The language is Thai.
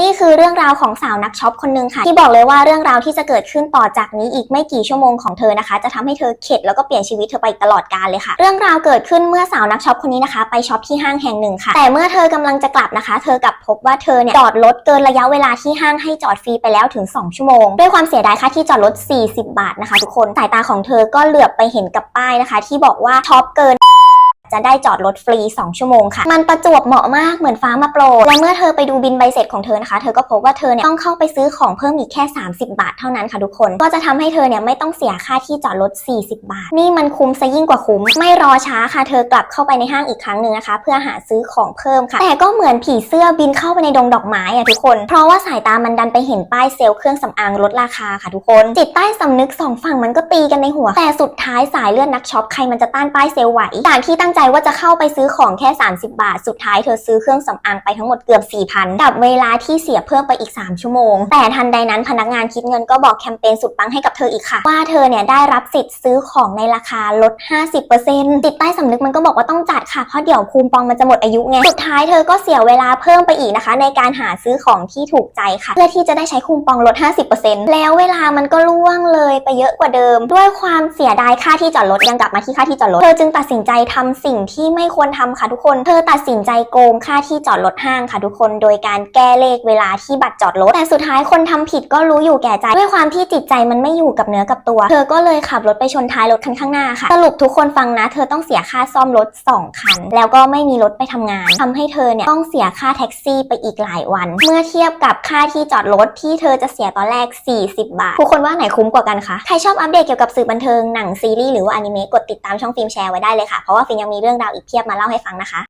นี่คือเรื่องราวของสาวนักช็อปคนหนึ่งค่ะ ที่บอกเลยว่าเรื่องราวที่จะเกิดขึ้นต่อจากนี้อีกไม่กี่ชั่วโมงของเธอนะคะ จะทำให้เธอเข็ดแล้วก็เปลี่ยนชีวิตเธอไปตลอดกาลเลยค่ะ เรื่องราวเกิดขึ้นเมื่อสาวนักช็อปคนนี้นะคะ ไปช็อปที่ห้างแห่งหนึ่งค่ะ แต่เมื่อเธอกำลังจะกลับนะคะ เธอกลับพบว่าเธอเนี่ยจอดรถเกินระยะเวลาที่ห้างให้จอดฟรีไปแล้วถึง 2 ชั่วโมง ด้วยความเสียดายค่าที่จอดรถ 40 บาทนะคะ ทุกคนสายตาของเธอก็เหลือบไปเห็นกับป้ายนะคะ ที่บอกว่าช็อปเกิน จะได้จอดรถฟรี 2 ชั่วโมงค่ะ มันประจวบเหมาะมากเหมือนฟ้ามาโปรและเมื่อเธอไปดูบินใบเสร็จของเธอนะคะ เธอก็พบว่าเธอเนี่ยต้องเข้าไปซื้อของเพิ่มอีกแค่ 30 บาทเท่านั้นค่ะทุกคน ก็จะทำให้เธอเนี่ยไม่ต้องเสียค่าที่จอดรถ 40 บาท นี่มันคุ้มซะยิ่งกว่าคุ้ม ไม่รอช้าค่ะ เธอกลับเข้าไปในห้างอีกครั้งหนึ่งนะคะ เพื่อหาซื้อของเพิ่มค่ะ แต่ก็เหมือนผีเสื้อบินเข้าไปในดงดอกไม้อะทุกคน เพราะว่าสายตามันดันไปเห็นป้ายเซลล์เครื่องสำอางลดราคาค่ะทุกคน จิตใต้สำนึกสองฝั่งมันก็ตีกันในหัว แต่สุดท้ายสายเลือดนักช็อปใครมันจะต้านป้ายเซลล์ไหวจากที่ตั้งใจว่าจะเข้าไปซื้อของแค่ 30 บาท สุดท้ายเธอซื้อเครื่องสำอางไปทั้งหมดเกือบ 4,000กับเวลาที่เสียเพิ่มไปอีก 3 ชั่วโมง แต่ทันใดนั้นพนักงานคิดเงินก็บอกแคมเปญสุดปังให้กับเธออีกค่ะ ว่าเธอเนี่ยได้รับสิทธิ์ซื้อของในราคาลด 50%จิตใต้สำนึกมันก็บอกว่าต้องจัดค่ะเพราะเดี๋ยวคูปองมันจะหมดอายุไงสุดท้ายเธอก็เสียเวลาเพิ่มไปอีกนะคะ ในการหาซื้อของที่ถูกใจค่ะ เพื่อที่จะได้ใช้คูปองลด 50%แล้วเวลามันก็ล่วงเลยไปเยอะกว่าเดิม ด้วยความเสียดายค่าที่จอดรถยังกลับมาที่ค่าที่จอดรถเธอจึงตัดสินใจทำสิ่งที่ไม่ควรทำค่ะทุกคน เธอตัดสินใจโกงค่าที่จอดรถห้างค่ะทุกคน โดยการแก้เลขเวลาที่บัตรจอดรถ แต่สุดท้ายคนทำผิดก็รู้อยู่แก่ใจ ด้วยความที่จิตใจมันไม่อยู่กับเนื้อกับตัว เธอก็เลยขับรถไปชนท้ายรถคันข้างหน้าค่ะ สรุปทุกคนฟังนะ เธอต้องเสียค่าซ่อมรถ 2 คัน แล้วก็ไม่มีรถไปทำงานทำให้เธอเนี่ยต้องเสียค่าแท็กซี่ไปอีกหลายวัน เมื่อเทียบกับค่าที่จอดรถที่เธอจะเสียตอนแรก 40 บาททุกคนว่าไหนคุ้มกว่ากันคะ ใครชอบอัปเดตเกี่ยวกับสื่อบันเทิง หนังซีรีส์หรือว่าอนิเมะกดติดตามช่องฟิล์มแชร์ไว้ได้เลยค่ะ เพราะว่าฟิล์มยังมีเรื่องราวอีกเพียบมาเล่าให้ฟังนะคะ